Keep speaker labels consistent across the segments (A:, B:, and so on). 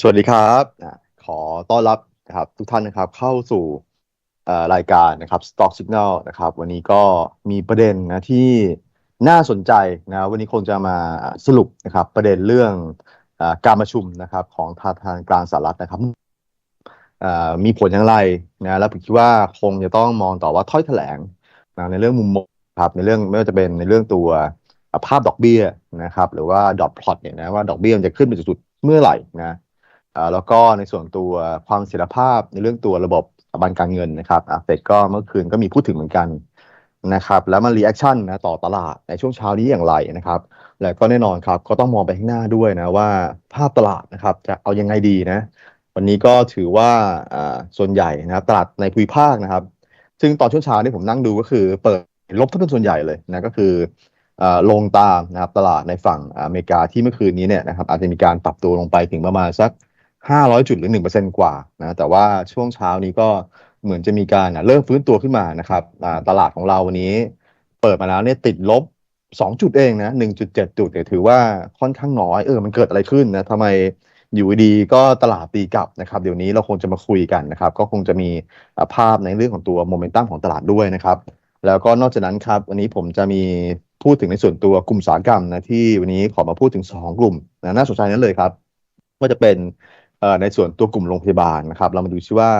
A: สวัสดีครับขอต้อนรับนะครับทุกท่านนะครับเข้าสู่รายการนะครับ Stock Signal นะครับ วันนี้ก็มีประเด็นนะที่น่าสนใจนะวันนี้คงจะมาสรุปนะครับประเด็นเรื่องอการประชุมนะครับของธนาคารกลางสหรัฐนะครับมีผลอย่างไรนะแล้วผมคิดว่าคงจะต้องมองต่อว่าถ้อยแถลงนะในเรื่องมุมมองครับในเรื่องไม่ว่าจะเป็นในเรื่องตัวภาพดอกเบี้ยนะครับ หรือว่าดอทพลอตเนี่ยนะว่าดอกเบี้ยมันจะขึ้นไปจุดเมื่อไหร่นะ แล้วก็ในส่วนตัวความเสถียรภาพในเรื่องตัวระบบสถาบันการเงินนะครับเฟดก็เมื่อคืนก็มีพูดถึงเหมือนกันนะครับแล้วมันรีแอคชั่นนะต่อตลาดในช่วงเช้านี้อย่างไรนะครับ แล้วก็แน่นอนครับก็ต้องมองไปข้างหน้าด้วยนะว่าภาพตลาดนะครับจะเอายังไงดีนะ วันนี้ก็ถือว่าส่วนใหญ่นะครับตลาดในภูมิภาคนะครับ ซึ่งตอนช่วงเช้านี่ผมนั่งดูก็คือเปิดลบทั้งเป็นส่วนใหญ่เลยนะก็คืออลงตามนะครับตลาดในฝั่งอเมริกาที่เมื่อคืนนี้เนี่ยนะครับอาจจะมีการปรับตัวลงไปถึงประมาณสัก 500 จุดหรือ 1%กว่านะแต่ว่าช่วงเช้านี้ก็เหมือนจะมีการอะเริ่มฟื้นตัวขึ้นมานะครับตลาดของเราวันนี้เปิดมาแล้วเนี่ยติดลบ 2 จุดเองนะ 1.7 จุดเนี่ยถือว่าค่อนข้างน้อยเออมันเกิดอะไรขึ้นนะทำไมอยู่ดีก็ตลาดตีกลับนะครับ เดี๋ยวนี้เราคงจะมาคุยกันนะครับ ก็คงจะมีภาพในเรื่องของตัวโมเมนตัมของตลาดด้วยนะครับ แล้วก็นอกจากนั้นครับ วันนี้ผมจะมีพูดถึงในส่วนตัวกลุ่มสาหกรรมนะที่วันนี้ขอมาพูดถึง 2 กลุ่มนะน่าสนใจนั้นเลยครับ ว่าจะเป็น ในส่วนตัวกลุ่มโรงพยาบาลนะครับ เรามาดูซิว่า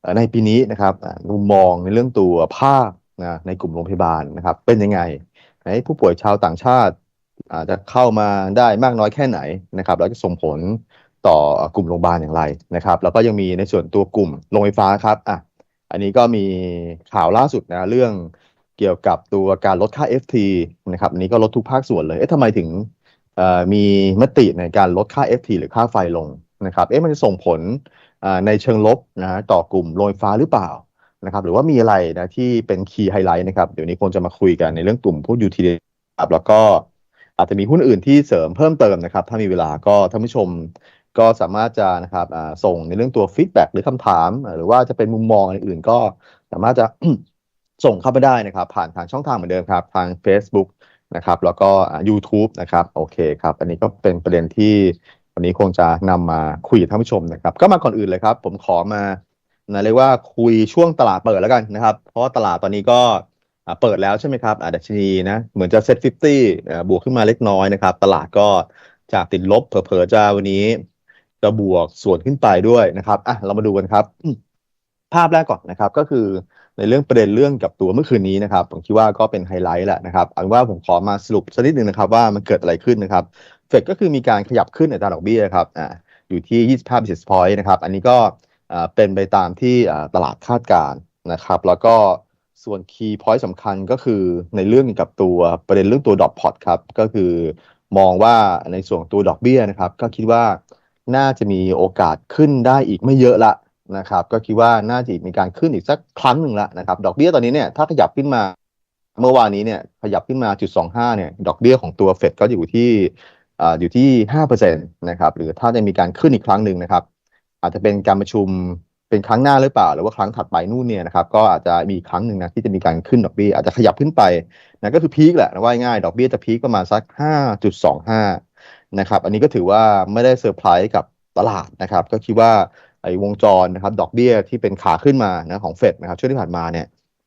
A: เอ่อในปีนี้นะครับมุมมองในเรื่องตัวภาคนะในกลุ่มโรงพยาบาลนะครับ เป็นยังไงให้ผู้ป่วยชาวต่างชาติอาจจะเข้ามาได้มากน้อยแค่ไหนนะครับ แล้วจะส่งผลต่อกลุ่มโรงพยาบาลอย่างไรนะครับ แล้วก็ยังมีในส่วนตัวกลุ่มโรงไฟฟ้าครับอะอันนี้ก็มีข่าวล่าสุดนะเรื่องเกี่ยวกับตัวการลดค่า FT นะครับอันนี้ก็ลดทุกภาคส่วนเลยเอ๊ะทำไมถึงมีมติในการลดค่า FT หรือค่าไฟลง นะครับเอ๊ะมันจะส่งผลในเชิงลบนะต่อกลุ่มโรงไฟฟ้าหรือเปล่านะครับหรือว่ามีอะไรนะที่เป็นคีย์ไฮไลท์นะครับเดี๋ยวนี้คงจะมาคุยกันในเรื่องกลุ่มพวก utility ครับแล้วก็อาจจะมีหุ้นอื่นที่เสริมเพิ่มเติมนะครับ ถ้ามีเวลาก็ท่านผู้ชมก็สามารถจะนะครับส่งในเรื่องตัวฟีดแบ็กหรือคำถาม หรือว่าจะเป็นมุมมองอื่นก็สามารถจะส่งเข้าไปได้นะครับ ผ่านทางช่องทางเหมือนเดิมครับ ทาง Facebook นะครับ แล้วก็ YouTube นะครับ โอเคครับ อันนี้ก็เป็นประเด็นที่ วันนี้คงจะนำมาคุยกับท่านผู้ชมนะครับ ก็มาก่อนอื่นเลยครับ ผมขอมานะเรียกว่าคุยช่วงตลาดเปิดแล้วกันนะครับ เพราะตลาดตอนนี้ก็เปิดแล้วใช่ไหมครับอ่าดัชนีนะเหมือนจะเซ็ตฟิฟตี้บวกขึ้นมาเล็กน้อยนะครับ ตลาดก็จากติดลบเผลอๆจะวันนี้ จะบวกส่วนขึ้นไปด้วยนะครับอะเรามาดูกันครับ ภาพแรกก่อนนะครับ ก็คือในเรื่องประเด็นเรื่องกับตัวเมื่อคืนนี้นะครับ ผมคิดว่าก็เป็นไฮไลท์แหละนะครับเอาว่าผมขอมาสรุปสักนิดหนึ่งนะครับ ว่ามันเกิดอะไรขึ้นนะครับ เฟดก็คือมีการขยับขึ้นในอัตราดอกเบี้ยครับอ่าอยู่ที่ 25 basis point นะครับ อันนี้ก็อ่าเป็นไปตามที่อ่าตลาดคาดการณ์นะครับ แล้วก็ส่วน key point สำคัญก็คือในเรื่องกับตัวประเด็นเรื่องตัว dot plot ครับ ก็คือมองว่าในส่วนตัวดอกเบี้ยนะครับ ก็คิดว่าน่าจะมีโอกาสขึ้นได้อีกไม่เยอะละนะครับ ก็คิดว่าน่าจะมีการขึ้นอีกสักครั้งหนึ่งละนะครับ ดอกเบี้ยตอนนี้เนี่ยถ้าขยับขึ้นมาเมื่อวานนี้เนี่ยขยับขึ้นมาจุดสองห้าเนี่ย ดอกเบี้ยของตัวเฟดก็อยู่ที่ อยู่ที่ห้าเปอร์เซ็นต์นะครับหรือถ้าจะมีการขึ้นอีกครั้งหนึ่งนะครับ อาจจะเป็นการประชุมเป็นครั้งหน้าหรือเปล่า หรือว่าครั้งถัดไปนู่นเนี่ยนะครับก็อาจจะมีครั้งหนึ่งนะที่จะมีการขึ้นดอกเบี้ยอาจจะขยับขึ้นไปนะก็คือพีคแหละนะว่าง่ายดอกเบี้ยจะพีคประมาณสักห้าจุดสองห้านะครับอันนี้ก็ถือว่าไม่ได้เซอร์ไพรส์กับตลาดนะครับ ก็คิดว่าไอ้วงจรนะครับดอกเบี้ยที่เป็นขาขึ้นมานะของเฟดนะครับช่วงที่ผ่านมาเนี่ย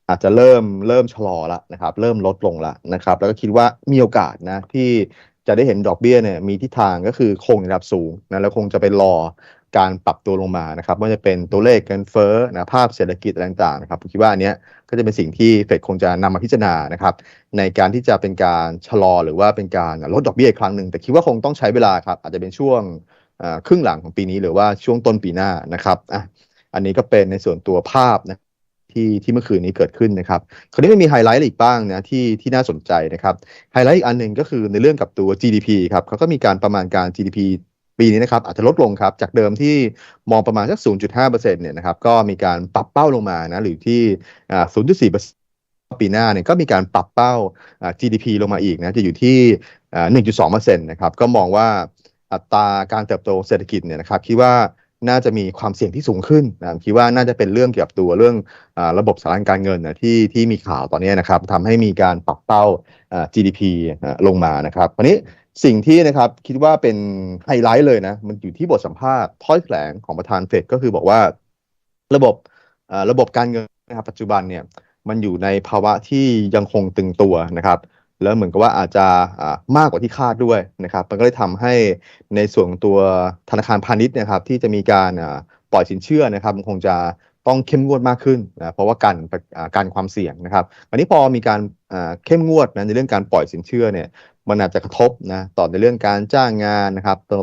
A: อาจจะเริ่มเริ่มชะลอละนะครับ เริ่มลดลงละนะครับ แล้วก็คิดว่ามีโอกาสนะที่ จะได้เห็นดอกเบี้ยเนี่ยมีทิศทางก็คือคงในระดับสูงนะแล้วคงจะไปรอการปรับตัวลงมานะครับไม่ว่าจะเป็นตัวเลขเงินเฟ้อนะภาพเศรษฐกิจอะไรต่างๆนะครับผมคิดว่าอันเนี้ยก็จะเป็นสิ่งที่เฟดคงจะนำมาพิจารณานะครับในการที่จะเป็นการชะลอหรือว่าเป็นการลดดอกเบี้ยครั้งหนึ่งแต่คิดว่าคงต้องใช้เวลาครับอาจจะเป็นช่วงครึ่งหลังของปีนี้หรือว่าช่วงต้นปีหน้านะครับอะอันนี้ก็เป็นในส่วนตัวภาพนะ ที่ที่เมื่อคืนนี้เกิดขึ้นนะครับ คราวนี้มันมีไฮไลท์อะไรอีกบ้างนะที่ที่น่าสนใจนะครับ ไฮไลท์อีกอันหนึ่งก็คือในเรื่องกับตัว GDP ครับเขาก็มีการประมาณการ GDP ปีนี้นะครับอาจจะลดลงครับ จากเดิมที่มองประมาณสัก 0.5%เนี่ยนะครับก็มีการปรับเป้าลงมานะหรือที่อ่า0.4%ปีหน้าเนี่ยก็มีการปรับเป้า GDP ลงมาอีกนะจะอยู่ที่อ่า1.2%นะครับก็มองว่าอัตราการเติบโตเศรษฐกิจเนี่ยนะครับคิดว่า น่าจะมีความเสี่ยงที่สูงขึ้นนะคิดว่าน่าจะเป็นเรื่องเกี่ยวกับตัวเรื่องอระบบสารการเงินนะที่ที่มีข่าวตอนนี้นะครับทำให้มีการปรับเป้า GDP ลงมานะครับวันนี้สิ่งที่นะครับคิดว่าเป็นไฮไลท์เลยนะมันอยู่ที่บทสัมภาษณ์ถ้อยแถลงของประธานเฟดก็คือบอกว่าระบบระบบการเงินนะครับปัจจุบันเนี่ยมันอยู่ในภาวะที่ยังคงตึงตัวนะครับ แล้วเหมือนกับว่าอาจจะมากกว่าที่คาดด้วยนะครับ มันก็เลยทำให้ในส่วนตัวธนาคารพาณิชย์นะครับที่จะมีการปล่อยสินเชื่อนะครับมันคงจะต้องเข้มงวดมากขึ้นนะเพราะว่าการการความเสี่ยงนะครับอันนี้พอมีการเข้มงวดนะในเรื่องการปล่อยสินเชื่อเนี่ยมันอาจจะกระทบนะต่อในเรื่องการจ้างงานนะครับต่อ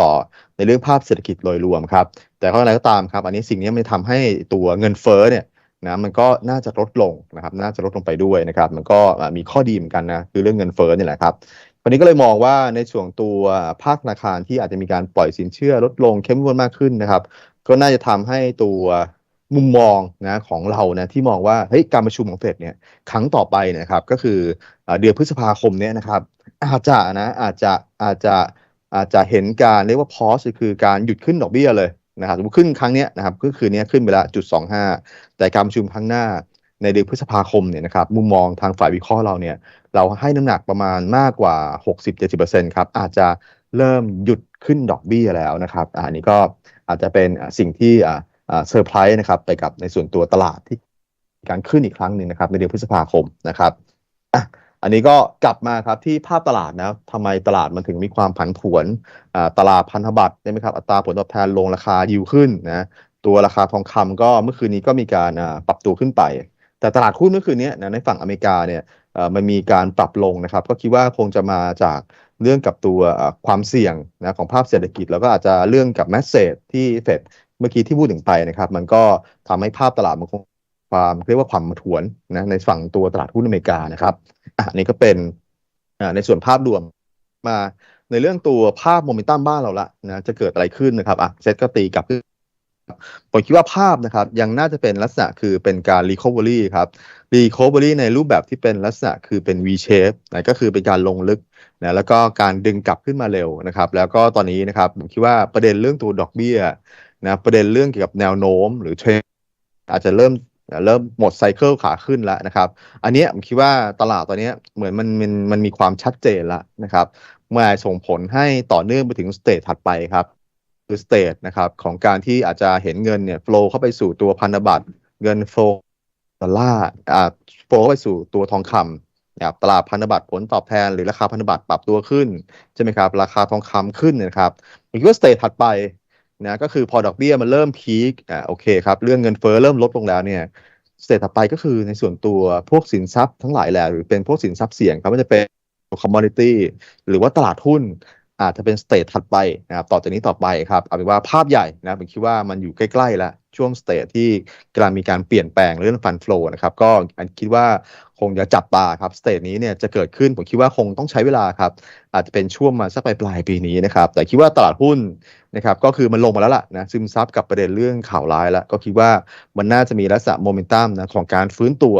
A: ต่อในเรื่องภาพเศรษฐกิจโดยรวมครับแต่ก็อะไรก็ตามครับ อันนี้สิ่งนี้มันทำให้ตัวเงินเฟ้อเนี่ย นะมันก็น่าจะลดลงนะครับ น่าจะลดลงไปด้วยนะครับ มันก็มีข้อดีเหมือนกันนะคือเรื่องเงินเฟ้อนี่แหละครับวันนี้ก็เลยมองว่าในส่วนตัวภาคธนาคารที่อาจจะมีการปล่อยสินเชื่อลดลงเข้มงวดมากขึ้นนะครับ ก็น่าจะทำให้ตัวมุมมองนะของเรานะที่มองว่าเฮ้ยการประชุมของเฟดเนี่ยครั้งต่อไปนะครับ ก็คือเดือนพฤษภาคมเนี่ยนะครับ อาจจะนะอาจจะอาจจะอาจจะเห็นการเรียกว่าพอสคือการหยุดขึ้นดอกเบี้ยเลย นะครับสมมติขึ้นครั้งนี้นะครับก็คือเนี้ยขึ้นไปละจุดสองห้าแต่การประชุมครั้งหน้าในเดือนพฤษภาคมเนี่ยนะครับมุมมองทางฝ่ายวิเคราะห์เราเนี่ยเราให้น้ำหนักประมาณมากกว่า 60-70%ครับอาจจะเริ่มหยุดขึ้นดอกเบี้ยแล้วนะครับอันนี้ก็อาจจะเป็นสิ่งที่เซอร์ไพรส์นะครับไปกับในส่วนตัวตลาดที่การขึ้นอีกครั้งหนึ่งนะครับในเดือนพฤษภาคมนะครับ อันนี้ก็กลับมาครับที่ภาพตลาดนะทำไมตลาดมันถึงมีความผันผวนตลาดพันธบัตรใช่ไหมครับอัตราผลตอบแทนลงราคายิวขึ้นนะตัวราคาทองคำก็เมื่อคืนนี้ก็มีการปรับตัวขึ้นไป แต่ตลาดหุ้นเมื่อคืนนี้นะในฝั่งอเมริกาเนี่ยมันมีการปรับลงนะครับ ก็คิดว่าคงจะมาจากเรื่องกับตัวความเสี่ยงนะของภาพเศรษฐกิจ แล้วก็อาจจะเรื่องกับแมสเซจที่เฟดเมื่อกี้ที่พูดถึงไปนะครับ มันก็ทำให้ภาพตลาดมันคง ความเรียกว่าความถวนนะในฝั่งตัวตลาดหุ้นอเมริกานะครับอันนี้ก็เป็นในส่วนภาพรวมมาในเรื่องตัวภาพโมเมนตัมบ้านเราละนะจะเกิดอะไรขึ้นนะครับอะเซ็ตก็ตีกลับขึ้นผมคิดว่าภาพนะครับยังน่าจะเป็นลักษณะคือเป็นการ recovery ครับ recovery ในรูปแบบที่เป็นลักษณะคือเป็น V shape นะก็คือเป็นการลงลึกนะแล้วก็การดึงกลับขึ้นมาเร็วนะครับ แล้วก็ตอนนี้นะครับผมคิดว่าประเด็นเรื่องตัวดอกเบี้ยนะประเด็นเรื่องเกี่ยวกับแนวโน้มหรือเทรนอาจจะเริ่ม เริ่มหมดไซเคิลขาขึ้นแล้วนะครับ อันนี้ผมคิดว่าตลาดตอนนี้เหมือนมันมันมันมีความชัดเจนแล้วนะครับเมื่อส่งผลให้ต่อเนื่องไปถึงสเตจถัดไปครับคือสเตจนะครับของการที่อาจจะเห็นเงินเนี่ยโฟล์เข้าไปสู่ตัวพันธบัตรเงินโฟล์ดอลลาร์อ่าโฟล์เข้าไปสู่ตัวทองคำนะครับตลาดพันธบัตรผลตอบแทนหรือราคาพันธบัตรปรับตัวขึ้นใช่ไหมครับราคาทองคำขึ้นนะครับผมคิดว่าสเตจถัดไป นะก็คือพอดอกเบี้ยมันเริ่มพีคอ่าโอเคครับ เรื่องเงินเฟ้อเริ่มลดลงแล้วเนี่ยสเตจต่อไปก็คือในส่วนตัวพวกสินทรัพย์ทั้งหลายแหละหรือเป็นพวกสินทรัพย์เสี่ยงครับไม่จะเป็นคอมมอนิตี้หรือว่าตลาดหุ้นอาจจะเป็นสเตจถัดไปนะครับต่อจากนี้ต่อไปครับเอาเป็นว่าภาพใหญ่นะผมคิดว่ามันอยู่ใกล้ๆแล้วช่วงสเตจที่กำลังมีการเปลี่ยนแปลงเรื่องฟันฟลูนะครับก็อันคิดว่า คงจะจับตาครับสเตจนี้เนี่ยจะเกิดขึ้นผมคิดว่าคงต้องใช้เวลาครับ อาจจะเป็นช่วงมาสักปลายปลายปีนี้นะครับ แต่คิดว่าตลาดหุ้นนะครับก็คือมันลงมาแล้วล่ะนะซึมซับกับประเด็นเรื่องข่าวร้ายแล้ว ก็คิดว่ามันน่าจะมีลักษณะโมเมนตัมนะของการฟื้นตัว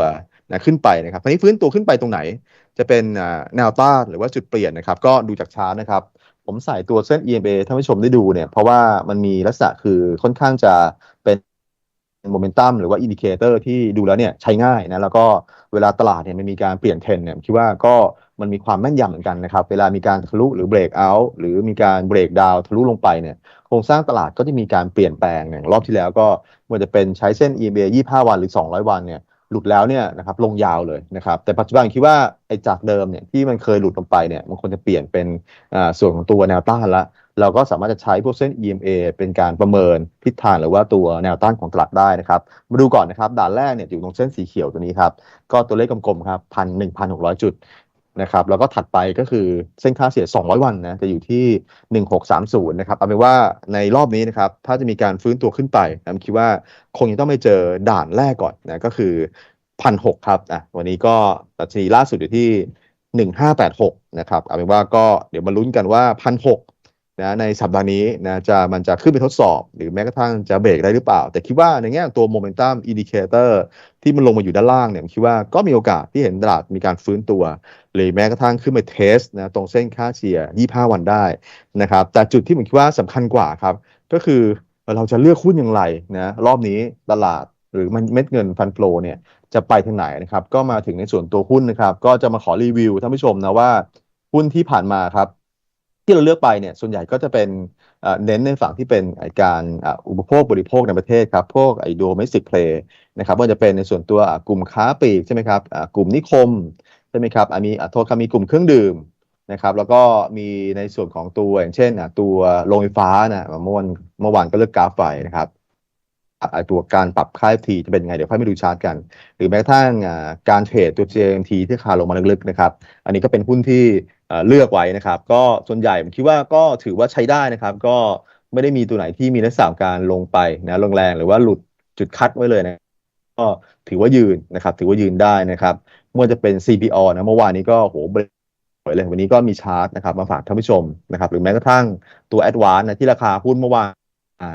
A: นะขึ้นไปนะครับทีนี้ฟื้นตัวขึ้นไปตรงไหน จะเป็นแนวต้านหรือว่าจุดเปลี่ยนนะครับ ก็ดูจากชาร์ตนะครับ ผมใส่ตัวเส้น EMA ท่านผู้ชมได้ดูเนี่ยเพราะว่ามันมีลักษณะคือค่อนข้างจะเป็น โมเมนตัมหรือว่าอินดิเคเตอร์ที่ดูแล้วเนี่ยใช้ง่ายนะแล้วก็เวลาตลาดเนี่ยมันมีการเปลี่ยนเทรนเนี่ยคิดว่าก็มันมีความแม่นยำเหมือนกันนะครับ เวลามีการทะลุหรือเบรกเอาท์หรือมีการเบรกดาวทะลุลงไปเนี่ยโครงสร้างตลาดก็จะมีการเปลี่ยนแปลงอย่างรอบที่แล้วก็มันจะเป็นใช้เส้น EMA 25 วันหรือ 200 วันเนี่ยหลุดแล้วเนี่ยนะครับลงยาวเลยนะครับแต่ปัจจุบันคิดว่าไอ้จากเดิมเนี่ยที่มันเคยหลุดลงไปเนี่ยมันควรจะเปลี่ยนเป็นส่วนของตัวแนวต้านละ เราก็สามารถจะใช้พวกเส้น EMA เป็นการประเมินทิศทางหรือว่าตัวแนวต้านของตลาดได้นะครับ มาดูก่อนนะครับ ด่านแรกเนี่ยอยู่ตรงเส้นสีเขียวตัวนี้ครับ ก็ตัวเลขกลมๆครับพันหนึ่งพันหกร้อยจุดนะครับ แล้วก็ถัดไปก็คือเส้นค่าเสีย200 วันนะ จะอยู่ที่ 1630 นะครับ เอาเป็นว่าในรอบนี้นะครับ ถ้าจะมีการฟื้นตัวขึ้นไปผมคิดว่าคงจะต้องไปเจอด่านแรกก่อนนะ ก็คือพันหครับอะวันนี้ก็ตัชนีล่าสุดอยู่ที่ 1586 นะครับ เอาเป็นว่าก็เดี๋ยวมาลุ้นกันว่าพันห นะในสัปดาห์นี้นะจะมันจะขึ้นไปทดสอบ หรือแม้กระทั่งจะเบรกได้หรือเปล่า แต่คิดว่าในแง่ตัวโมเมนตัมอินดิเคเตอร์ที่มันลงมาอยู่ด้านล่างเนี่ยคิดว่าก็มีโอกาสที่เห็นตลาดมีการฟื้นตัว หรือแม้กระทั่งขึ้นไปเทสนะตรงเส้นค่าเฉลี่ย 25 วันได้นะครับแต่จุดที่ผมคิดว่าสำคัญกว่าครับ ก็คือเราจะเลือกหุ้นอย่างไรนะรอบนี้ตลาดหรือมันเม็ดเงินฟันโฟลเนี่ยจะไปทางไหนนะครับก็มาถึงในส่วนตัวหุ้นนะครับก็จะมาขอรีวิวท่านผู้ชมนะว่าหุ้นที่ผ่านมาครับ ที่เราเลือกไปเนี่ยส่วนใหญ่ก็จะเป็นเน้นในฝั่งที่เป็นการอุปโภคบริโภคในประเทศครับ พวกไอ้ domestic play นะครับก็จะเป็นในส่วนตัวกลุ่มค้าปลีกใช่ไหมครับกลุ่มนิคมใช่ไหมครับมีโทษครับมีกลุ่มเครื่องดื่มนะครับแล้วก็มีในส่วนของตัวอย่างเช่นตัวโรงไฟฟ้านะเมื่อวันเมื่อวานก็เลือกกราฟไฟนะครับ ตัวการปรับค่า FT จะเป็นยังไง เดี๋ยวค่อยมาดูชาร์ตกัน หรือแม้กระทั่งการเทรดตัว JMT ที่คาลงมาลึกๆนะครับ อันนี้ก็เป็นหุ้นที่เลือกไว้นะครับ ก็ส่วนใหญ่ผมคิดว่าก็ถือว่าใช้ได้นะครับ ก็ไม่ได้มีตัวไหนที่มีลักษณะการลงไปนะลงแรงหรือว่าหลุดจุดคัดไว้เลยนะก็ถือว่ายืนนะครับ ถือว่ายืนได้นะครับเมื่อจะเป็น CPO นะเมื่อวานนี้ก็โหเบรกสวยเลยวันนี้ก็มีชาร์ตนะครับมาฝากท่านผู้ชมนะครับ หรือแม้กระทั่งตัว Advance นะที่ราคาหุ้นเมื่อวาน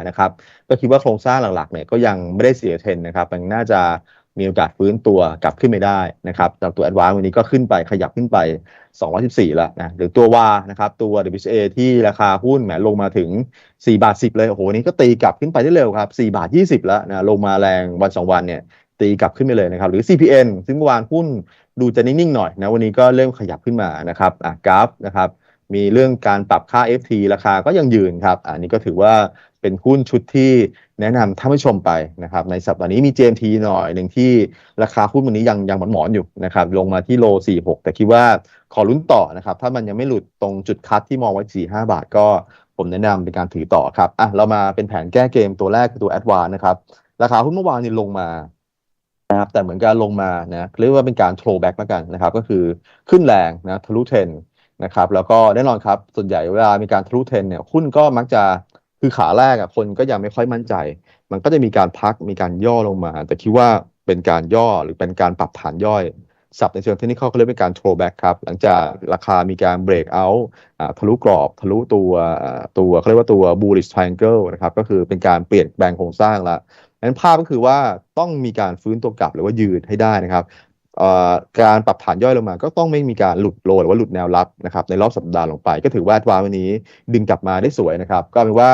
A: นะครับก็คิดว่าโครงสร้างหลักๆเนี่ยก็ยังไม่ได้เสียเทรนนะครับยังน่าจะมีโอกาสฟื้นตัวกลับขึ้นไปได้นะครับจากตัว Advance วันนี้ก็ขึ้นไปขยับขึ้นไป 214 แล้วนะหรือตัววานะครับตัว WCA ที่ราคาหุ้นแหมลงมาถึง 4 บาท 10 เลย โอ้โหนนี้ก็ตีกลับขึ้นไปได้เร็วครับ 4 บาท 20 แล้วนะลงมาแรงวัน 2 วันเนี่ยตีกลับขึ้นไปเลยนะครับ หรือ CPN ซึ่งเมื่อวานหุ้นดูจะนิ่ง ๆ หน่อยนะวันนี้ก็เริ่มขยับขึ้นมานะครับอะกราฟนะครับ มีเรื่องการปรับค่า FT ราคาก็ยังยืนครับ อันนี้ก็ถือว่าเป็นหุ้นชุดที่แนะนำท่านผู้ชมไปนะครับในสัปดาห์นี้มี JMT หน่อยหนึ่งที่ราคาหุ้นวันนี้ยังยังหมอนๆอยู่นะครับลงมาที่โล 46 แต่คิดว่าขอลุ้นต่อนะครับ ถ้ามันยังไม่หลุดตรงจุดคัดที่มองไว้ 45 บาทก็ผมแนะนำเป็นการถือต่อครับอะเรามาเป็นแผนแก้เกมตัวแรกคือตัว Advance นะครับราคาหุ้นเมื่อวานนี่ลงมานะครับแต่เหมือนการลงมานะเรียกว่าเป็นการ throw back แล้วกันนะครับก็คือขึ้นแรงนะทะลุเทรน นะครับแล้วก็แน่นอนครับส่วนใหญ่เวลามีการทะลุเทรนเนี่ยหุ้นก็มักจะคือขาแรกอะคนก็ยังไม่ค่อยมั่นใจ มันก็จะมีการพักมีการย่อลงมา แต่คิดว่าเป็นการย่อหรือเป็นการปรับฐานย่อยสับในเชิงเทคนิคเขาเรียกเป็นการ throw back ครับ หลังจากราคามีการ break out อ่าทะลุกรอบทะลุตัวตัวเขาเรียกว่าตัว bullish triangle นะครับก็คือเป็นการเปลี่ยนแปลงโครงสร้างละนั้นภาพก็คือว่าต้องมีการฟื้นตัวกลับหรือว่ายืดให้ได้นะครับ การปรับฐานย่อยลงมา ก็ต้องไม่มีการหลุดโลหรือว่าหลุดแนวรับนะครับในรอบสัปดาห์ลงไป ก็ถือว่าวาวันนี้ดึงกลับมาได้สวยนะครับก็เป็นว่า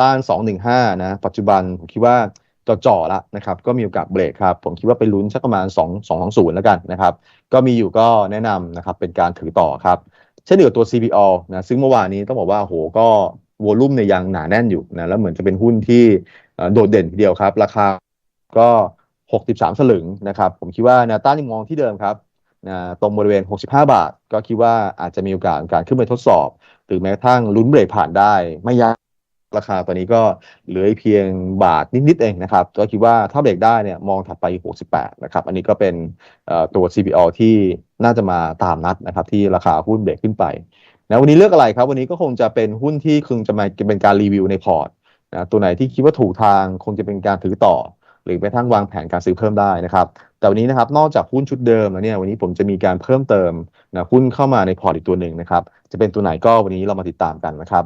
A: ต้าน 215 นะ ปัจจุบันผมคิดว่าจ่อๆละนะครับก็มีโอกาสเบรกครับ ผมคิดว่าไปลุ้นสักประมาณ 2 2 2 0 แล้วกันนะครับ ก็มีอยู่ก็แนะนำนะครับเป็นการถือต่อครับ เช่นเดียวกับตัว CPO นะซึ่งเมื่อวานนี้ต้องบอกว่าโหก็วอลุ่มเนี่ยยังหนาแน่นอยู่นะแล้วเหมือนจะเป็นหุ้นที่โดดเด่นทีเดียวครับ ราคาก็ 63 สลึงนะครับ ผมคิดว่าแนวต้านยังมองที่เดิมครับนะตรงบริเวณ 65 บาท ก็คิดว่าอาจจะมีโอกาสการขึ้นไปทดสอบ หรือแม้กระทั่งลุ้นเบรกผ่านได้ ไม่ยากราคาตอนนี้ก็เหลือเพียงบาทนิดๆเองนะครับ ก็คิดว่าถ้าเบรกได้เนี่ยมองถัดไป 68 นะครับ อันนี้ก็เป็นตัว CPO ที่น่าจะมาตามนัดนะครับ ที่ราคาหุ้นเบรกขึ้นไปนะวันนี้เลือกอะไรครับ วันนี้ก็คงจะเป็นหุ้นที่คงจะมาเป็นการรีวิวในพอร์ตนะตัวไหนที่คิดว่าถูกทางคงจะเป็นการถือต่อ หรือไปทั้งวางแผนการซื้อเพิ่มได้นะครับ แต่วันนี้นะครับนอกจากหุ้นชุดเดิมแล้วเนี่ยวันนี้ผมจะมีการเพิ่มเติมนะหุ้นเข้ามาในพอร์ตอีกตัวหนึ่งนะครับ จะเป็นตัวไหนก็วันนี้เรามาติดตามกันนะครับ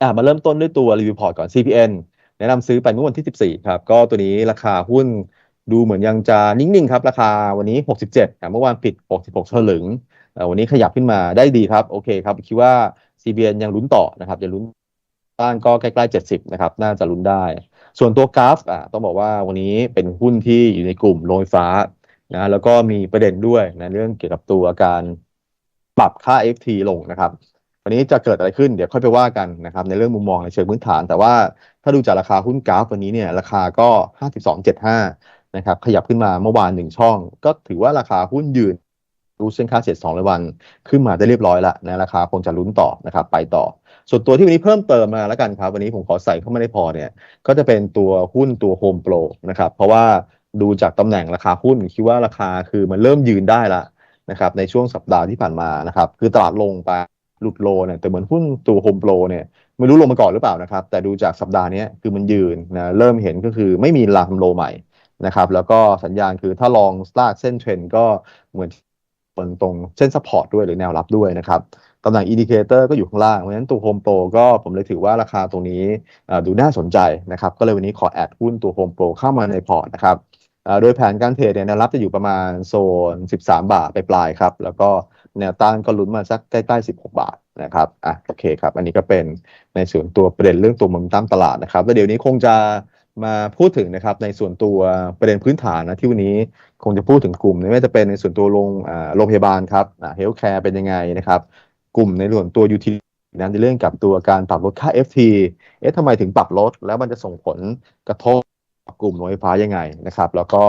A: อะมาเริ่มต้นด้วยตัวรีวิวพอร์ตก่อน CPN แนะนำซื้อไปเมื่อวันที่ 14 ครับ ก็ตัวนี้ราคาหุ้นดูเหมือนยังจะนิ่งๆครับ ราคาวันนี้ 67อะเมื่อวานปิด 66สลึงเอ่อวันนี้ขยับขึ้นมาได้ดีครับ โอเคครับ คิดว่า CPN ยังลุ้นต่อนะครับยังลุ้นต้านก็ใกล้ๆ 70 นะครับ น่าจะลุ้นได้ ส่วนตัวกราฟอะต้องบอกว่าวันนี้เป็นหุ้นที่อยู่ในกลุ่มโรงไฟฟ้านะแล้วก็มีประเด็นด้วยนะเรื่องเกี่ยวกับตัวการปรับค่า FT ลงนะครับวันนี้จะเกิดอะไรขึ้นเดี๋ยวค่อยไปว่ากันนะครับในเรื่องมุมมองในเชิงพื้นฐาน แต่ว่าถ้าดูจากราคาหุ้นกราฟวันนี้เนี่ยราคาก็ 52.75นะครับขยับขึ้นมาเมื่อวานหนึ่งช่อง ก็ถือว่าราคาหุ้นยืน ดูเส้นค่าเฉลี่ย2รายวันขึ้นมาได้เรียบร้อยแล้วนะราคาคงจะลุ้นต่อนะครับไปต่อ ส่วนตัวที่วันนี้เพิ่มเติมมาแล้วกันครับ วันนี้ผมขอใส่เข้ามาในพอเนี่ยก็จะเป็นตัวหุ้นตัว Home Pro นะครับเพราะว่าดูจากตำแหน่งราคาหุ้นคิดว่าราคาคือมันเริ่มยืนได้ละนะครับในช่วงสัปดาห์ที่ผ่านมานะครับคือตลาดลงไปหลุดโลเนี่ยแต่เหมือนหุ้นตัว Home Pro เนี่ยไม่รู้ลงมาก่อนหรือเปล่านะครับ แต่ดูจากสัปดาห์นี้คือมันยืนนะเริ่มเห็นก็คือไม่มีลามโลใหม่นะครับแล้วก็สัญญาณคือถ้าลองลากเส้นเทรนก็เหมือน บนตรงเส้นซัพพอร์ตด้วยหรือแนวรับด้วยนะครับตำแหน่งอินดิเคเตอร์ก็อยู่ข้างล่าง เพราะฉะนั้นตัวโฮมโปรก็ผมเลยถือว่าราคาตรงนี้ดูน่าสนใจนะครับ ก็เลยวันนี้ขอแอดหุ้นตัวโฮมโปรเข้ามาในพอร์ตนะครับโดยแผนการเทรดเนี่ยแนวรับจะอยู่ประมาณโซน 13 บาทไปปลายๆครับ แล้วก็แนวต้านก็ลุ้นมาสักใกล้ๆ 16 บาทนะครับอะโอเคครับ อันนี้ก็เป็นในส่วนตัวประเด็นเรื่องตัวมุมตั้มตลาดนะครับ แล้วเดี๋ยวนี้คงจะ มาพูดถึงนะครับในส่วนตัวประเด็นพื้นฐานนะที่วันนี้คงจะพูดถึงกลุ่มไม่ว่าจะเป็นในส่วนตัวโรงโรงพยาบาลครับเฮลท์แคร์เป็นยังไงนะครับกลุ่มในส่วนตัวยูทินะในเรื่องกับตัวการปรับลดค่า FT เอ๊ะทำไมถึงปรับลด แล้วมันจะส่งผลกระทบกลุ่มโรงไฟฟ้ายังไงนะครับแล้วก็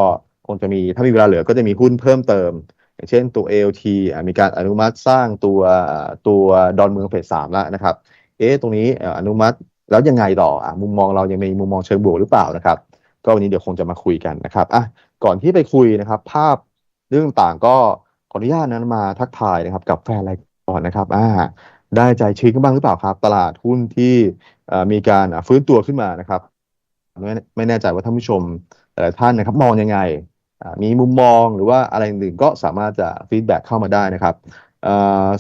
A: คงจะมีถ้ามีเวลาเหลือก็จะมีหุ้นเพิ่มเติม อย่างเช่นตัว ALT มีการอนุมัติสร้างตัวตัวดอนเมืองเฟสสามแล้วนะครับเอ๊ะตรงนี้อนุมัติ แล้วยังไงต่ออมุมมองเรายังมีมุมมองเชิงบวกหรือเปล่านะครับ ก็วันนี้เดี๋ยวคงจะมาคุยกันนะครับอะก่อนที่ไปคุยนะครับ ภาพเรื่องต่างก็ขออนุญาตนั้นมาทักทายนะครับ กับแฟนรายการนะครับอ่าได้ใจชื้นกันบ้างหรือเปล่าครับ ตลาดหุ้นที่มีการฟื้นตัวขึ้นมานะครับไม่ไม่แน่ใจว่าท่านผู้ชมแต่ละท่านนะครับ มองยังไงมีมุมมองหรือว่าอะไรอื่นก็สามารถจะฟีดแบ็กเข้ามาได้นะครับ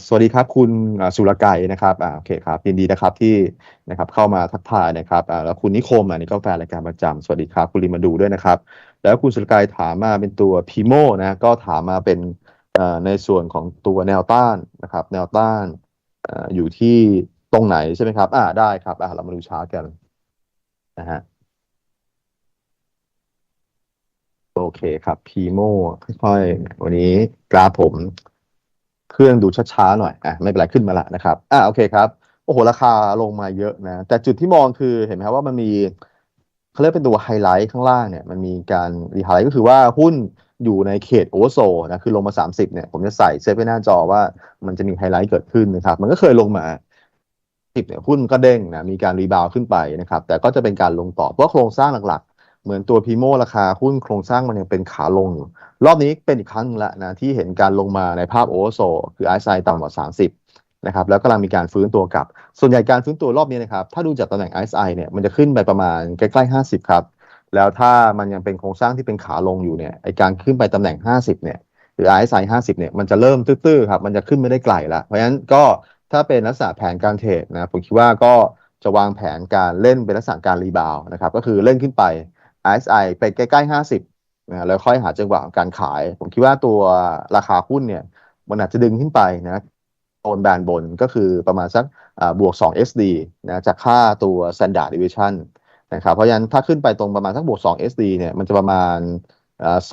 A: สวัสดีครับคุณสุรไกัยนะครับอ่าโอเคครับยินดีนะครับที่นะครับเข้ามาทักทายนะครับอ่าแล้วคุณนิคมอันนี้ก็แฟนรายการประจำสวัสดีครับคุณริมาดูด้วยนะครับ แล้วคุณสุรไกัยถามมาเป็นตัวพีโมนะก็ถามมาเป็นในส่วนของตัวแนวต้านนะครับ แนวต้านอยู่ที่ตรงไหนใช่ไหมครับ อ่าได้ครับอ่าเรามาดูชาร์ตกันนะฮะโอเคครับพีโมค่อยๆวันนี้กราฟผม เครื่องดูช้าๆหน่อยอะไม่เป็นไรขึ้นมาละนะครับอ่าโอเคครับโอ้โหราคาลงมาเยอะนะ แต่จุดที่มองคือเห็นไหมครับว่ามันมีเขาเรียกเป็นตัวไฮไลท์ข้างล่างเนี่ยมันมีการรีไฮไลท์ก็คือว่าหุ้นอยู่ในเขตโอเวอร์โซนะคือลงมา 30เนี่ยผมจะใส่เซฟไว้หน้าจอว่ามันจะมีไฮไลท์เกิดขึ้นนะครับ มันก็เคยลงมาสิบเนี่ยหุ้นก็เด้งนะมีการรีบาวขึ้นไปนะครับ แต่ก็จะเป็นการลงต่อเพราะโครงสร้างหลัก เหมือนตัวพีโมราคาหุ้นโครงสร้างมันยังเป็นขาลงอยู่ รอบนี้เป็นอีกครั้งนึงละนะที่เห็นการลงมาในภาพโอเวอร์โซคือไอซ์ไต่ำกว่า 30 นะครับแล้วกำลังมีการฟื้นตัวกลับ ส่วนใหญ่การฟื้นตัวรอบนี้นะครับ ถ้าดูจากตำแหน่ง RSI เนี่ยมันจะขึ้นไปประมาณใกล้ๆ 50 ครับ แล้วถ้ามันยังเป็นโครงสร้างที่เป็นขาลงอยู่เนี่ยไอการขึ้นไปตำแหน่ง 50 เนี่ยหรือ RSI 50 เนี่ยมันจะเริ่มตื้อๆครับมันจะขึ้นไม่ได้ไกลละเพราะฉะนั้นก็ถ้าเป็นลักษณะแผนการเทรดนะผมคิดว่าก็จะวางแผนการเล่นเป็นลักษณะการรีบาวนะครับก็คือเล่นขึ้นไป RSI ไปใกล้ๆ50นะแล้วค่อยหาจังหวะการขาย ผมคิดว่าตัวราคาหุ้นเนี่ยมันอาจจะดึงขึ้นไปนะโอนแบนบนก็คือประมาณสักบวก 2 SD นะจากค่าตัว standard deviation นะครับเพราะฉะนั้นถ้าขึ้นไปตรงประมาณสักบวก 2 SD เนี่ยมันจะประมาณ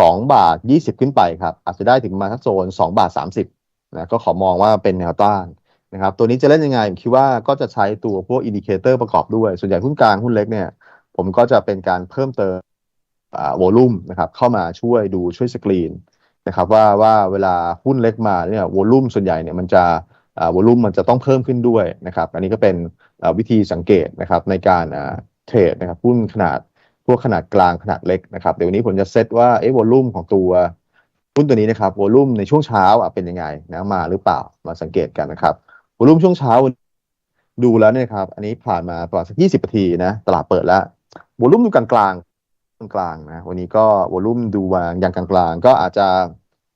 A: สองบาท 20 ขึ้นไปครับ อาจจะได้ถึงมาสักโซน 2 บาท 30นะก็ขอมองว่าเป็นแนวต้านนะครับตัวนี้จะเล่นยังไงผมคิดว่าก็จะใช้ตัวพวกอินดิเคเตอร์ประกอบด้วย ส่วนใหญ่หุ้นกลางหุ้นเล็กเนี่ย ผมก็จะเป็นการเพิ่มเติมวอลุ่มนะครับเข้ามาช่วยดูช่วยสกรีนนะครับว่าว่าเวลาหุ้นเล็กมาเนี่ยวอลุ่มส่วนใหญ่เนี่ยมันจะวอลุ่มมันจะต้องเพิ่มขึ้นด้วยนะครับอันนี้ก็เป็นวิธีสังเกตนะครับในการเทรดนะครับหุ้นขนาดพวกขนาดกลางขนาดเล็กนะครับเดี๋ยววันนี้ผมจะเซตว่าเอวอลุ่มของตัวหุ้นตัวนี้นะครับวอลุ่มในช่วงเช้าเป็นยังไงนะมาหรือเปล่ามาสังเกตกันนะครับวอลุ่มช่วงเช้าดูแล้วเนี่ยครับอันนี้ผ่านมาประมาณสักยี่สิบนาทีนะตลาดเปิดแล้ว วอลุ่มดูกลางกลางกลางนะวันนี้ก็วอลุ่มดูวางอย่างกลางๆ ก็อาจจะ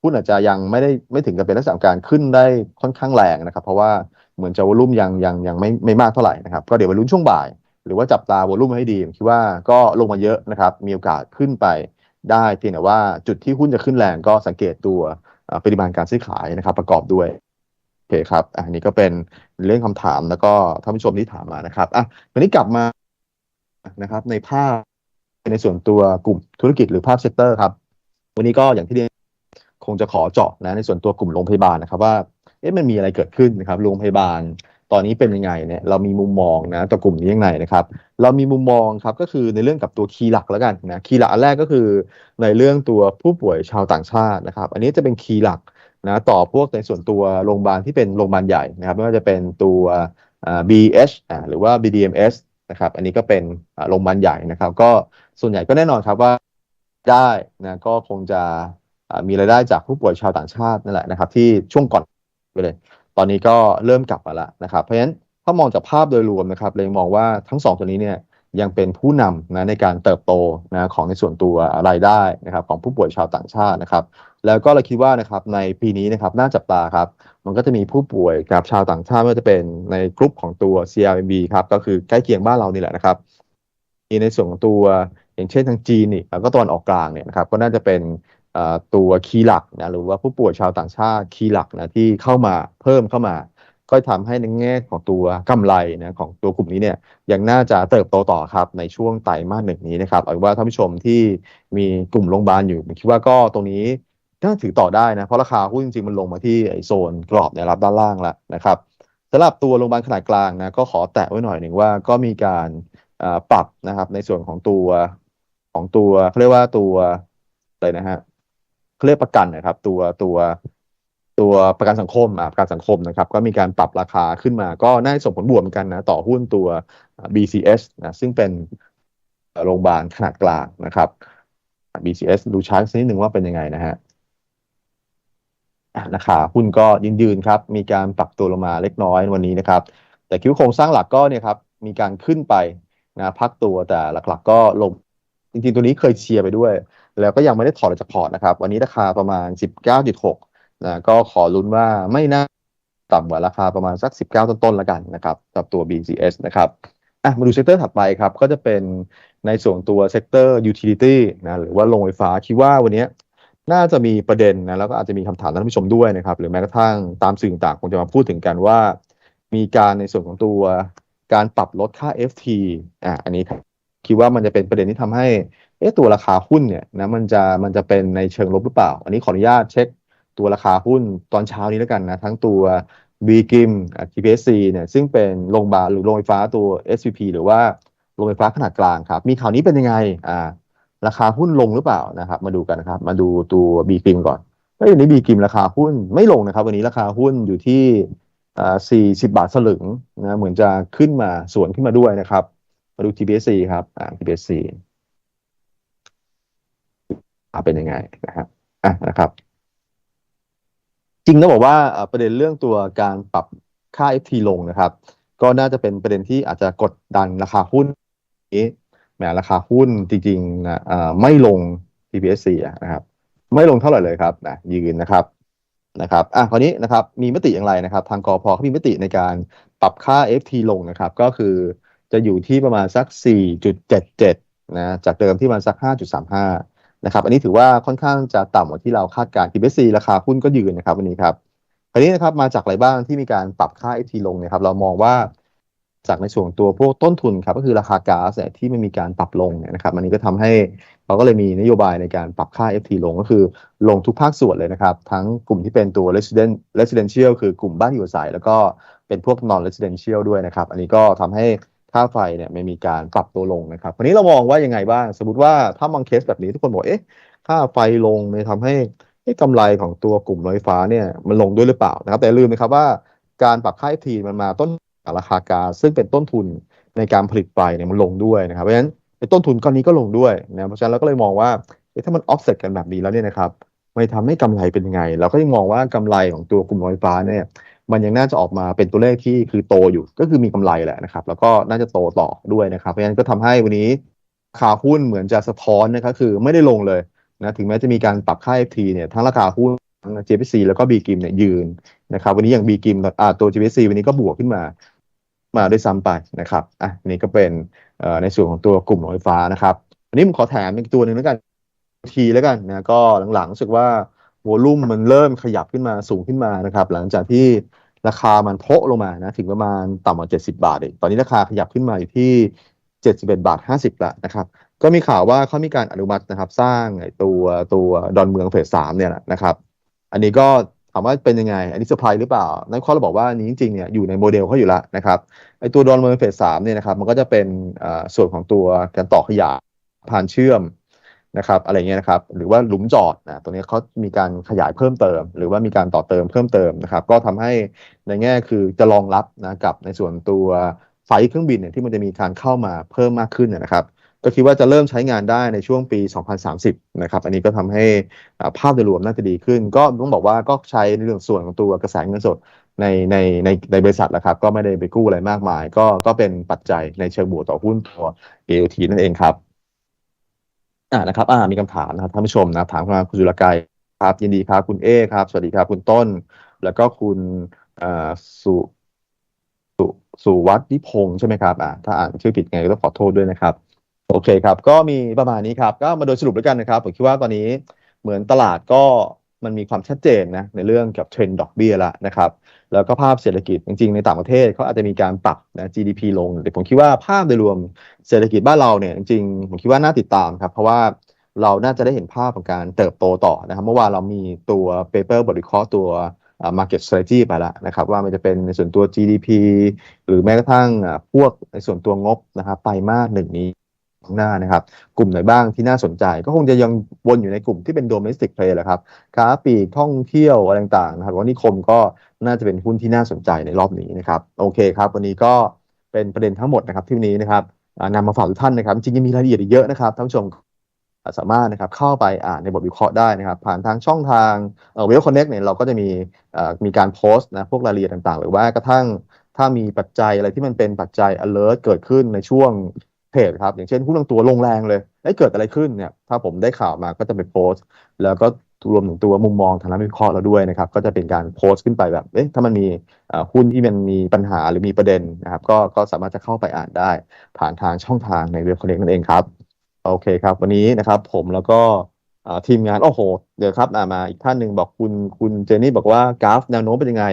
A: หุ้นอาจจะยังไม่ได้ไม่ถึงกับเป็นลักษณะการขึ้นได้ค่อนข้างแรงนะครับ เพราะว่าเหมือนจะวอลุ่มยังยังยังไม่ไม่มากเท่าไหร่นะครับก็เดี๋ยวไปลุ้นช่วงบ่าย หรือว่าจับตาวอลุ่มให้ดีคิดว่าก็ลงมาเยอะนะครับ มีโอกาสขึ้นไปได้เพียงแต่ว่าจุดที่หุ้นจะขึ้นแรงก็สังเกตตัวปริมาณการซื้อขายนะครับ ประกอบด้วยโอเคครับอันนี้ก็เป็นเรื่องคำถามแล้วก็ท่านผู้ชมที่ถามมานะครับอะวันนี้กลับมา นะครับในภาพในส่วนตัวกลุ่มธุรกิจหรือภาพเซกเตอร์ครับวันนี้ก็อย่างที่เรียนคงจะขอเจาะนะในส่วนตัวกลุ่มโรงพยาบาลนะครับว่าเอ๊ะมันมีอะไรเกิดขึ้นนะครับโรงพยาบาลตอนนี้เป็นยังไงเนี่ยเรามีมุมมองนะตัวกลุ่มนี้ยังไงนะครับ เรามีมุมมองครับก็คือในเรื่องกับตัวคีย์หลักแล้วกันนะคีย์หลักอันแรกก็คือในเรื่องตัวผู้ป่วยชาวต่างชาตินะครับ อันนี้จะเป็นคีย์หลักนะต่อพวกในส่วนตัวโรงพยาบาลที่เป็นโรงพยาบาลใหญ่นะครับไม่ว่าจะเป็นตัว BH หรือว่า BDMS นะครับ อันนี้ก็เป็นโรงพยาบาลใหญ่นะครับ ก็ส่วนใหญ่ก็แน่นอนครับว่าได้นะก็คงจะมีรายได้จากผู้ป่วยชาวต่างชาตินั่นแหละนะครับ ที่ช่วงก่อนไปเลย ตอนนี้ก็เริ่มกลับมาแล้วนะครับ เพราะฉะนั้นถ้ามองจากภาพโดยรวมนะครับเลยมองว่าทั้งสองตัวนี้เนี่ยยังเป็นผู้นำนะในการเติบโตนะของในส่วนตัวรายได้นะครับ ของผู้ป่วยชาวต่างชาตินะครับ แล้วก็เราคิดว่านะครับในปีนี้นะครับน่าจับตาครับ มันก็จะมีผู้ป่วยกับชาวต่างชาติไม่ว่าจะเป็นในกลุ่มของตัว CRMB ครับก็คือใกล้เคียงบ้านเรานี่แหละนะครับีในส่วนของตัวอย่างเช่นทางจีนนี่แล้วก็ตอนออกกลางเนี่ยนะครับก็น่าจะเป็นตัวคีย์หลักนะหรือว่าผู้ป่วยชาวต่างชาติคีย์หลักนะที่เข้ามาเพิ่มเข้ามาก็ทำให้ในแง่ของตัวกำไรนะของตัวกลุ่มนี้เนี่ยยังน่าจะเติบโตต่อครับในช่วงไตรมาสหนึ่งนี้นะครับเอาว่าท่านผู้ชมที่มีกลุ่มโรงพยาบาลอยู่ผมคิดว่าก็ตรงนี้ น่าถือต่อได้นะ เพราะราคาหุ้นจริงๆ มันลงมาที่ไอโซนกรอบในรับด้านล่างแล้วนะครับสำหรับตัวโรงพยาบาลขนาดกลางนะก็ขอแตะไว้หน่อยหนึ่งว่าก็มีการปรับนะครับในส่วนของตัวของตัวเขาเรียกว่าตัวอะไรนะฮะเขาเรียกประกันนะครับ ตัวตัวตัวประกันสังคมอ่าประกันสังคมนะครับ ก็มีการปรับราคาขึ้นมา ก็น่าส่งผลบวกเหมือนกันนะต่อหุ้นตัว BCS นะซึ่งเป็นโรงพยาบาลขนาดกลางนะครับ BCS ดูชาร์ตนิดหนึ่งว่าเป็นยังไงนะฮะ ราคาหุ้นก็ยืนยืนครับ มีการปรับตัวลงมาเล็กน้อยวันนี้นะครับ แต่คิวโครงสร้างหลักก็เนี่ยครับ มีการขึ้นไปนะพักตัวแต่หลักๆ ก็ลง จริงๆ ตัวนี้เคยเชียร์ไปด้วย แล้วก็ยังไม่ได้ถอดจากพอร์ตนะครับ วันนี้ราคาประมาณ 19.6นะก็ขอลุ้นว่าไม่น่าต่ำกว่าราคาประมาณสัก 19 ต้นๆแล้วกันนะครับกับตัว BCS นะครับอะมาดูเซกเตอร์ถัดไปครับ ก็จะเป็นในส่วนตัวเซกเตอร์ utility นะหรือว่าโรงไฟฟ้าคิดว่าวันนี้ น่าจะมีประเด็นนะแล้วก็อาจจะมีคำถามท่านผู้ชมด้วยนะครับ หรือแม้กระทั่งตามสื่อต่างคงจะมาพูดถึงกันว่า มีการในส่วนของตัวการปรับลดค่า FT อะอันนี้คิดว่ามันจะเป็นประเด็นที่ทำให้เอ๊ะตัวราคาหุ้นเนี่ยนะมันจะมันจะเป็นในเชิงลบหรือเปล่า อันนี้ขออนุญาตเช็คตัวราคาหุ้นตอนเช้านี้แล้วกันนะ ทั้งตัว b g i m GPSC เนี่ยซึ่งเป็นโรงพยาบาลหรือโรงไฟฟ้าตัว SVP หรือว่าโรงไฟฟ้าขนาดกลางครับ มีข่าวนี้เป็นยังไงอ่า ราคาหุ้นลงหรือเปล่านะครับ มาดูกันนะครับ มาดูตัว b g i m ก่อนก็วันนี้ b g i m ราคาหุ้นไม่ลงนะครับ วันนี้ราคาหุ้นอยู่ที่อ่า40บาทสลึงนะเหมือนจะขึ้นมาสวนขึ้นมาด้วยนะครับ มาดู GPSC ครับอ่า GPSC เป็นยังไงนะครับอะนะครับ จริงต้องบอกว่าประเด็นเรื่องตัวการปรับค่า FT ลงนะครับ ก็น่าจะเป็นประเด็นที่อาจจะกดดันราคาหุ้นนี้ แม้ราคาหุ้นจริงๆนะไม่ลง TPSC นะครับไม่ลงเท่าไหร่เลยครับนะยืนนะครับนะครับอะคราวนี้นะครับมีมติอย่างไรนะครับ ทางกอพเขามีมติในการปรับค่า FT ลงนะครับ ก็คือจะอยู่ที่ประมาณสัก 4.77นะจากเดิมที่มันสัก 5.35นะครับอันนี้ถือว่าค่อนข้างจะต่ำกว่าที่เราคาดการณ์ TBC ราคาหุ้นก็ยืนนะครับวันนี้ครับคราวนี้นะครับมาจากอะไรบ้างที่มีการปรับค่า FT ลงนะครับเรามองว่า จากในส่วนตัวพวกต้นทุนครับก็คือราคาก๊าซเนี่ยที่ไม่มีการปรับลงเนี่ยนะครับอันนี้ก็ทำให้เขาก็เลยมีนโยบายในการปรับค่า FT ลงก็คือลงทุกภาคส่วนเลยนะครับ ทั้งกลุ่มที่เป็นตัว resident residential คือกลุ่มบ้านอยู่อาศัย แล้วก็เป็นพวก non residential ด้วยนะครับ อันนี้ก็ทำให้ค่าไฟเนี่ยไม่มีการปรับตัวลงนะครับวันนี้เรามองว่ายังไงบ้าง สมมติว่าถ้ามองเคสแบบนี้ทุกคนบอกเอ๊ะค่าไฟลงเนี่ยทำให้กำไรของตัวกลุ่มไฟฟ้าเนี่ยมันลงด้วยหรือเปล่านะครับ แต่ลืมนะครับว่าการปรับค่าทีมันมาต้น กับราคาก๊าซซึ่งเป็นต้นทุนในการผลิตไฟเนี่ยมันลงด้วยนะครับเพราะฉะนั้นต้นทุนก้อนนี้ก็ลงด้วยนะเพราะฉะนั้นเราก็เลยมองว่าถ้ามันออฟเซ็ตกันแบบนี้แล้วเนี่ยนะครับมันทำให้กำไรเป็นยังไง เราก็ยังมองว่ากำไรของตัวกลุ่มไฟฟ้าเนี่ยมันยังน่าจะออกมาเป็นตัวเลขที่คือโตอยู่ก็คือมีกำไรแหละนะครับ แล้วก็น่าจะโตต่อด้วยนะครับเพราะฉะนั้นก็ทำให้วันนี้ขาหุ้นเหมือนจะสะท้อนนะครับคือไม่ได้ลงเลยนะถึงแม้จะมีการปรับค่า FT เนี่ยทั้งราคาหุ้น ทั้ง JPC แล้วก็ B กิมเนี่ยยืนนะครับวันนี้อย่าง B กิมตัว JPC วันนี้ก็บวกขึ้นมามาด้วยซ้ำไปนะครับอะนี่ก็เป็นในส่วนของตัวกลุ่มไฟฟ้านะครับอันนี้ผมขอแถมอีกตัวหนึ่งแล้วกันทีแล้วกันนะก็หลังๆรู้สึกว่าวอลุ่มมันเริ่มขยับขึ้นมาสูงขึ้นมานะครับ หลังจากที่ราคามันโพะลงมานะถึงประมาณต่ำกว่า 70 บาทเองตอนนี้ราคาขยับขึ้นมาอยู่ที่ 71 บาท 50แล้วนะครับ ก็มีข่าวว่าเขามีการอนุมัตินะครับ สร้างตัวตัวดอนเมืองเฟสสามเนี่ยนะครับ อันนี้ก็ถามว่าเป็นยังไง อันนี้เซอร์ไพรส์หรือเปล่า นั่นข้อเราบอกว่านี้จริงๆเนี่ยอยู่ในโมเดลเขาอยู่แล้วนะครับ ไอตัวดอนเมืองเฟสสามเนี่ยนะครับ มันก็จะเป็นส่วนของตัวการต่อขยายผ่านเชื่อมนะครับ อะไรเงี้ยนะครับ หรือว่าหลุมจอดนะ ตัวนี้เขามีการขยายเพิ่มเติม หรือว่ามีการต่อเติมเพิ่มเติมนะครับ ก็ทำให้ในแง่คือจะรองรับนะกับในส่วนตัวไฟเครื่องบินเนี่ยที่มันจะมีการเข้ามาเพิ่มมากขึ้นนะครับ ก็คิดว่าจะเริ่มใช้งานได้ในช่วงปี 2030 นะครับ อันนี้ก็ทำให้ภาพโดยรวมน่าจะดีขึ้น ก็ต้องบอกว่าก็ใช้ในเรื่องส่วนของตัวกระแสเงินสดในในในในบริษัทแหละครับ ก็ไม่ได้ไปกู้อะไรมากมาย ก็ก็เป็นปัจจัยในเชิงบวกต่อหุ้นตัว AOT นั่นเองครับอ่านะครับอ่ามีคำถามนะครับท่านผู้ชมนะถามมาคุณจุลกายครับ ยินดีครับคุณเอครับ สวัสดีครับคุณต้น แล้วก็คุณสุสุสุวัฒนิพงศ์ใช่ไหมครับอ่าถ้าอ่านชื่อผิดไงก็ต้องขอโทษด้วยนะครับ โอเคครับ ก็มีประมาณนี้ครับ ก็มาโดยสรุปแล้วกันนะครับ ผมคิดว่าตอนนี้เหมือนตลาดก็มันมีความชัดเจนนะในเรื่องกับเทรนด์ดอกเบี้ยล้วนะครับ แล้วก็ภาพเศรษฐกิจจริงๆ ในต่างประเทศเขาอาจจะมีการปรับนะ GDP ลง แต่ผมคิดว่าภาพโดยรวมเศรษฐกิจบ้านเราเนี่ยจริงๆ ผมคิดว่าน่าติดตามครับ เพราะว่าเราน่าจะได้เห็นภาพของการเติบโตต่อนะครับ เมื่อวานเรามีตัวเปเปอร์บริคราะห์ตัวอ่า market strategy ไปแล้วนะครับ ว่ามันจะเป็นในส่วนตัว GDP หรือแม้กระทั่งอ่าพวกในส่วนตัวงบนะครับไตรมาสหนึ่งนี้ ข้างหน้านะครับ กลุ่มไหนบ้างที่น่าสนใจ ก็คงจะยังวนอยู่ในกลุ่มที่เป็น domestic play แหละครับค้าปลีกท่องเที่ยวอะไรต่างๆนะครับว่านิคมก็น่าจะเป็นหุ้นที่น่าสนใจในรอบนี้นะครับโอเคครับ วันนี้ก็เป็นประเด็นทั้งหมดนะครับที่วันนี้นะครับอ่านำมาฝากทุกท่านนะครับ จริงๆยังมีรายละเอียดเยอะนะครับท่านผู้ชมสามารถนะครับเข้าไปอ่านในบทวิเคราะห์ได้นะครับ ผ่านทางช่องทางเวลคอนเน็กเนี่ยเราก็จะมีมีการโพสต์นะพวกรายละเอียดต่างๆ หรือว่ากระทั่งถ้ามีปัจจัยอะไรที่มันเป็นปัจจัย alert เกิดขึ้นในช่วง เพจครับอย่างเช่นหุ้นบางตัวลงแรงเลยไอ้เกิดอะไรขึ้นเนี่ยถ้าผมได้ข่าวมาก็จะไปโพสต์แล้วก็รวมถึงตัวมุมมองทางนักวิเคราะห์เราด้วยนะครับก็จะเป็นการโพสต์ขึ้นไปแบบเอ๊ะถ้ามันมีหุ้นที่มันมีปัญหาหรือมีประเด็นนะครับก็ก็สามารถจะเข้าไปอ่านได้ ผ่านทางช่องทางในเว็บคอนเน็กนั่นเองครับโอเคครับ วันนี้นะครับผมแล้วก็ทีมงานโอ้โห เดี๋ยวครับมาอีกท่านหนึ่งบอกคุณคุณเจนี่บอกว่ากราฟแนวโน้มเป็นยังไง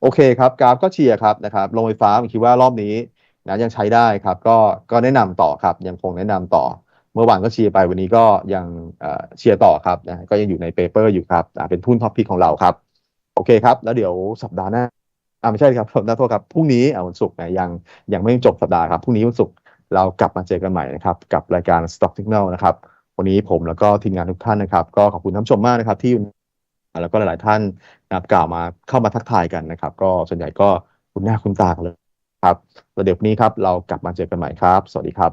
A: โอเคครับกราฟก็เชียร์ครับนะครับโรงไฟฟ้าผมคิดว่ารอบนี้ นะยังใช้ได้ครับ ก็ก็แนะนำต่อครับ ยังคงแนะนำต่อ เมื่อวานก็เชียร์ไปวันนี้ก็ยังเชียร์ต่อครับนะก็ยังอยู่ในเปเปอร์อยู่ครับเป็นทุนท็อปพิกของเราครับ โอเคครับ แล้วเดี๋ยวสัปดาห์หน้าอ่าไม่ใช่ครับขอโทษครับพรุ่งนี้วันศุกร์นะยังยังไม่จบสัปดาห์ครับพรุ่งนี้วันศุกร์เรากลับมาเจอกันใหม่นะครับกับรายการ Stock Signal นะครับวันนี้ผมแล้วก็ทีมงานทุกท่านนะครับ ก็ขอบคุณท่านผู้ชมมากนะครับ ที่แล้วก็หลาย ๆ ท่านนะครับกล่าวมาเข้ามาทักทายกันนะครับ ก็ส่วนใหญ่ก็คุณหน้าคุณตากเลย ครับแล้วเดี๋ยววันนี้ครับเรากลับมาเจอกันใหม่ครับ สวัสดีครับ